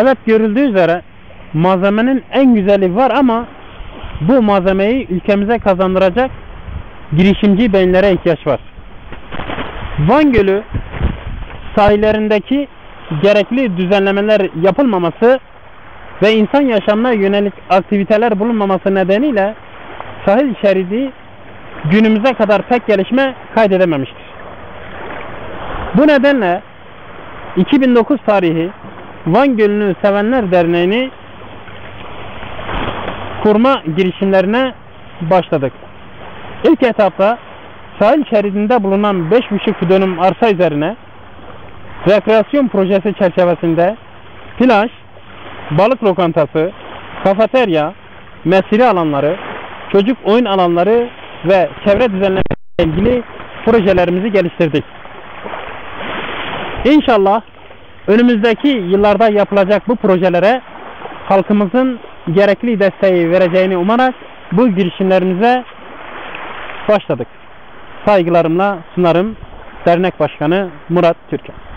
Evet görüldüğü üzere malzemenin en güzeli var ama bu malzemeyi ülkemize kazandıracak girişimci beyinlere ihtiyaç var. Van Gölü sahillerindeki gerekli düzenlemeler yapılmaması ve insan yaşamına yönelik aktiviteler bulunmaması nedeniyle sahil şeridi günümüze kadar pek gelişme kaydedememiştir. Bu nedenle 2009 tarihi Van Gölü'nü Sevenler Derneği'ni kurma girişimlerine başladık. İlk etapta sahil şeridinde bulunan 5,5 dönüm arsa üzerine rekreasyon projesi çerçevesinde plaj, balık lokantası, kafeterya, mesire alanları, çocuk oyun alanları ve çevre düzenleme ile ilgili projelerimizi geliştirdik. İnşallah önümüzdeki yıllarda yapılacak bu projelere halkımızın gerekli desteği vereceğini umarak bu girişimlerimize başladık. Saygılarımla sunarım. Dernek Başkanı Murat Türkan.